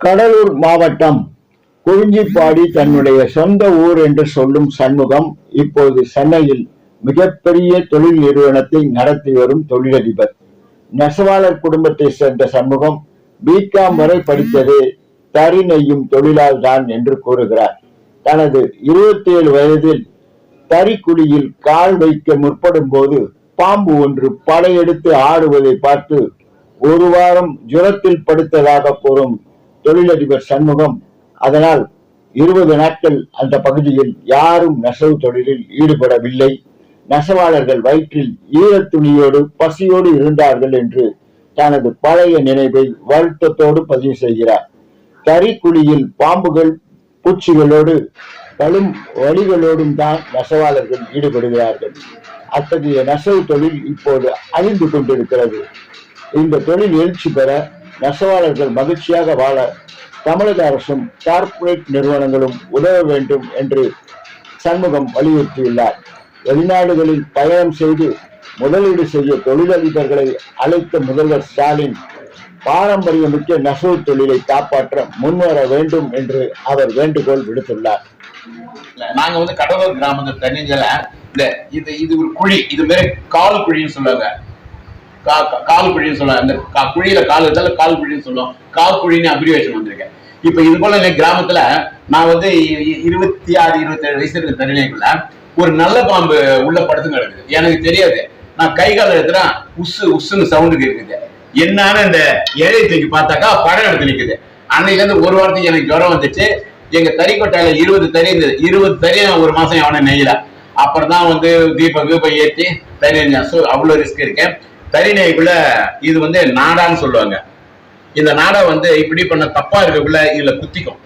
கடலூர் மாவட்டம் குறிஞ்சிப்பாடி தன்னுடைய சொந்த ஊர் என்று சொல்லும் சண்முகம் இப்போது சென்னையில் மிகப்பெரிய தொழில் நிறுவனத்தை நடத்தி வரும் தொழிலதிபர். நெசவாளர் குடும்பத்தை சேர்ந்த சண்முகம் பிகாம் வரை படித்தது தறி நெய்யும் தொழிலால் தான் என்று கூறுகிறார். தனது இருபத்தி ஏழு வயதில் தறிக்குழியில் கால் வைக்க முற்படும் போது பாம்பு ஒன்று படையெடுத்து ஆடுவதை பார்த்து ஒரு வாரம் ஜுரத்தில் படுத்ததாக கூறும் தொழிலதிபர் சண்முகம். அதனால் இருபது நாட்கள் அந்த பகுதியில் யாரும் நெசவு தொழிலில் ஈடுபடவில்லை. நெசவாளர்கள் வயிற்றில் ஈரத் துணியோடு பசியோடு இருந்தார்கள் என்று தனது பழைய நினைவை வருத்தத்தோடு பதிவு செய்கிறார். தறிக்குழியில் பாம்புகள் பூச்சிகளோடு பழும் வழிகளோடும் தான் நெசவாளர்கள் ஈடுபடுகிறார்கள். அத்தகைய நெசவு தொழில் இப்போது அழிந்து கொண்டிருக்கிறது. இந்த தொழில் எழுச்சி பெற நெசவாளர்கள் மகிழ்ச்சியாக வாழ தமிழக அரசும் கார்ப்பரேட் நிறுவனங்களும் உதவ வேண்டும் என்று சண்முகம் வலியுறுத்தியுள்ளார். வெளிநாடுகளில் பயணம் செய்து முதலீடு செய்ய தொழிலதிபர்களை அழைத்த முதல்வர் ஸ்டாலின் பாரம்பரியமிக்க நெசவு தொழிலை காப்பாற்ற முன்வர வேண்டும் என்று அவர் வேண்டுகோள் விடுத்துள்ளார். நாங்க வந்து கடலூர் கிராமத்தில் தண்ணிஞ்சல இந்த இது இது ஒரு குழி இது மாதிரி கால் குழின்னு சொல்லுவாங்க. கால் குழின்னு சொல்லுவாங்க. அந்த கா- குழியில கால் இருந்தாலும் கால் குழின்னு சொல்லுவோம். கால் குழின்னு அப்ரிவேஷன் வந்திருக்கேன். இப்ப இது போல இந்த கிராமத்துல நான் வந்து இருபத்தி ஆறு இருபத்தி ஏழு வயசு இருக்க தருணைக்குள்ள ஒரு நல்ல பாம்பு உள்ள படுத்து கிடக்குது. எனக்கு தெரியாது. நான் கை கால் எடுத்துறேன் உசு உசுன்னு சவுண்டு கேட்குது என்னன்னு இந்த ஏழை தூக்கி பார்த்தாக்கா படம் எடுத்து நிக்குது. அன்னையில இருந்து ஒரு வாரத்துக்கு எனக்கு ஜுரம் வந்துச்சு. எங்க தறிக்கொட்டையில இருபது தறி இருந்தது. இருபது தறி ஒரு மாசம் எவனை நெய்யல. அப்புறம் தான் வந்து தீபம் கீபம் ஏற்றி தறி நெய்ஞ்சேன் ஸோ அவ்வளோ ரிஸ்க் இருக்கேன் தறி இது வந்து நாடான்னு சொல்லுவாங்க. இந்த நாடா வந்து இப்படி பண்ண தப்பா இருக்கக்குள்ள இதுல குத்திக்கும்.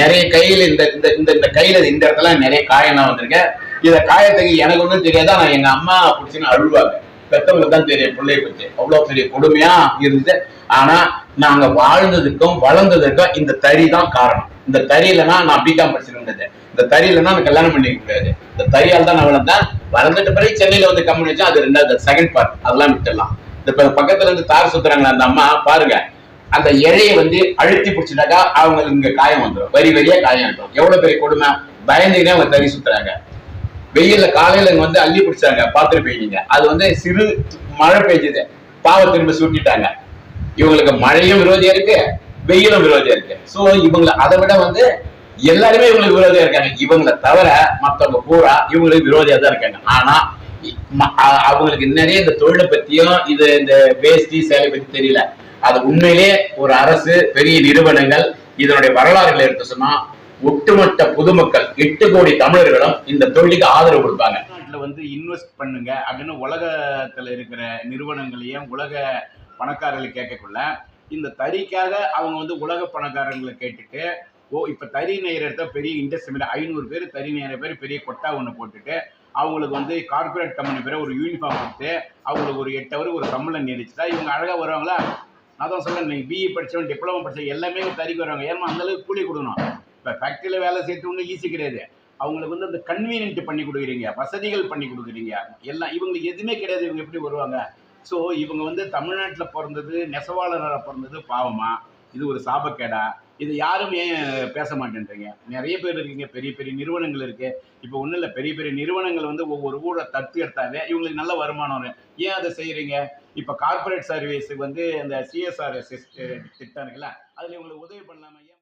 நிறைய கையில இந்த இந்த இந்த இந்த கையில இந்த இடத்துல நிறைய காயம்லாம் வந்திருக்கேன் இதை காயத்துக்கு எனக்கு ஒன்றும் தெரியாதா? நான் எங்க அம்மா பிடிச்சின்னு அழுவாங்க. பெத்தவங்களுக்கு தான் தெரியும் பிள்ளைய பத்தி. அவ்வளவு பெரிய கொடுமையா இருந்தது. ஆனா நாங்க வாழ்ந்ததுக்கும் வளர்ந்ததுக்கும் இந்த தறி தான் காரணம். இந்த தறி இல்லைன்னா நான் பிகாம் படிச்சிருந்தது இந்த தறி இல்லைன்னா நான் கல்யாணம் பண்ணிக்க முடியாது இந்த தறியால் தான் நான் வளர்ந்தேன். வளர்ந்துட்ட பிறகு சென்னையில வந்து கம்பெனி வச்சா அது ரெண்டாவது செகண்ட் பார்ட் அதெல்லாம் விட்டுடலாம். இந்த இப்ப பக்கத்துல இருந்து தார் சுத்துறாங்களா அந்த அம்மா பாருங்க. அந்த இறையை வந்து அழுத்தி பிடிச்சிட்டாக்கா அவங்களுக்கு இங்க காயம் வந்துடும் வரி வரியா காயம் வந்துடும் எவ்வளவு பெரிய கொடுமை? பயந்துக்கிட்டே அவங்க தறி சுத்துறாங்க. வெயில்ல காலையில இங்க வந்து அள்ளி பிடிச்சாங்க பார்த்துருப்பீங்க அது வந்து சிறு மழை பெய்ஞ்சது. பாவ திரும்ப சுட்டிட்டாங்க. இவங்களுக்கு மழையும் விரோதியா இருக்கு வெயிலும் விரோதியா இருக்கு. சோ இவங்களை அதை விட வந்து எல்லாருமே இவங்களுக்கு விரோதியா இருக்காங்க. இவங்களை தவிர மத்தவங்க பூரா இவங்களுக்கு விரோதியா தான் இருக்காங்க. ஆனா அவங்களுக்கு நிறைய இந்த தொழிலை பத்தியும் இது இந்த வேஷ்டி சேலை பத்தி தெரியல. அது உண்மையிலே ஒரு அரசு பெரிய நிறுவனங்கள் இதனுடைய வரலாறுகளை எடுத்து சொன்னா ஒட்டுமொத்த பொதுமக்கள் எட்டு கோடி தமிழர்களும் இந்த தொழிலுக்கு ஆதரவு கொடுப்பாங்க. நாட்டில் வந்து இன்வெஸ்ட் பண்ணுங்க. அப்படின்னு உலகத்துல இருக்கிற நிறுவனங்களையும் உலக பணக்காரர்களை கேட்கக்குள்ள இந்த தறிக்காக அவங்க வந்து உலக பணக்காரங்களை கேட்டுட்டு ஓ இப்போ தறி நெய்யற இடத்த பெரிய இண்டஸ்ட்ரி ஐநூறு பேர் தறி நெய்கிற பேர் பெரிய கொட்டா ஒன்று போட்டுட்டு அவங்களுக்கு வந்து கார்ப்பரேட் கம்பெனி பேர் ஒரு யூனிஃபார்ம் கொடுத்து அவங்களுக்கு ஒரு எட்டு அவர் ஒரு சம்பளம் நீடிச்சுட்டா இவங்க அழகாக வருவாங்களா? அதான் சொல்கிறேன் நீங்கள் பிஇ படிச்சவன் டிப்ளமோ படிச்ச எல்லாமே தறிக்கு வருவாங்க. ஏன்னா அந்த அளவுக்கு கூலி கொடுக்கணும். இப்போ ஃபேக்ட்ரியில் வேலை செய்யறது ஒன்றும் ஈஸி கிடையாது. அவங்களுக்கு வந்து அந்த கன்வீனியன்ட் பண்ணி கொடுக்குறீங்க வசதிகள் பண்ணி கொடுக்குறீங்க. எல்லாம் இவங்களுக்கு எதுவுமே கிடையாது இவங்க எப்படி வருவாங்க? ஸோ இவங்க வந்து தமிழ்நாட்டில் பிறந்தது நெசவாளராக பிறந்தது பாவமா? இது ஒரு சாபக்கேடா. இது யாரும் ஏன் பேச மாட்டேன்றீங்க? நிறைய பேர் இருக்கீங்க பெரிய பெரிய நிறுவனங்கள் இருக்கு. இப்போ ஒன்றும் இல்லை பெரிய பெரிய நிறுவனங்கள் வந்து ஒவ்வொரு ஊரை தத்து எடுத்தாவே இவங்களுக்கு நல்ல வருமானம் ஏன் அதை செய்கிறீங்க இப்போ கார்ப்பரேட் சர்வீஸுக்கு வந்து அந்த சிஎஸ்ஆர் திட்டம் இருக்குல்ல அதில் இவங்களுக்கு உதவி பண்ணலாமா? ஏன்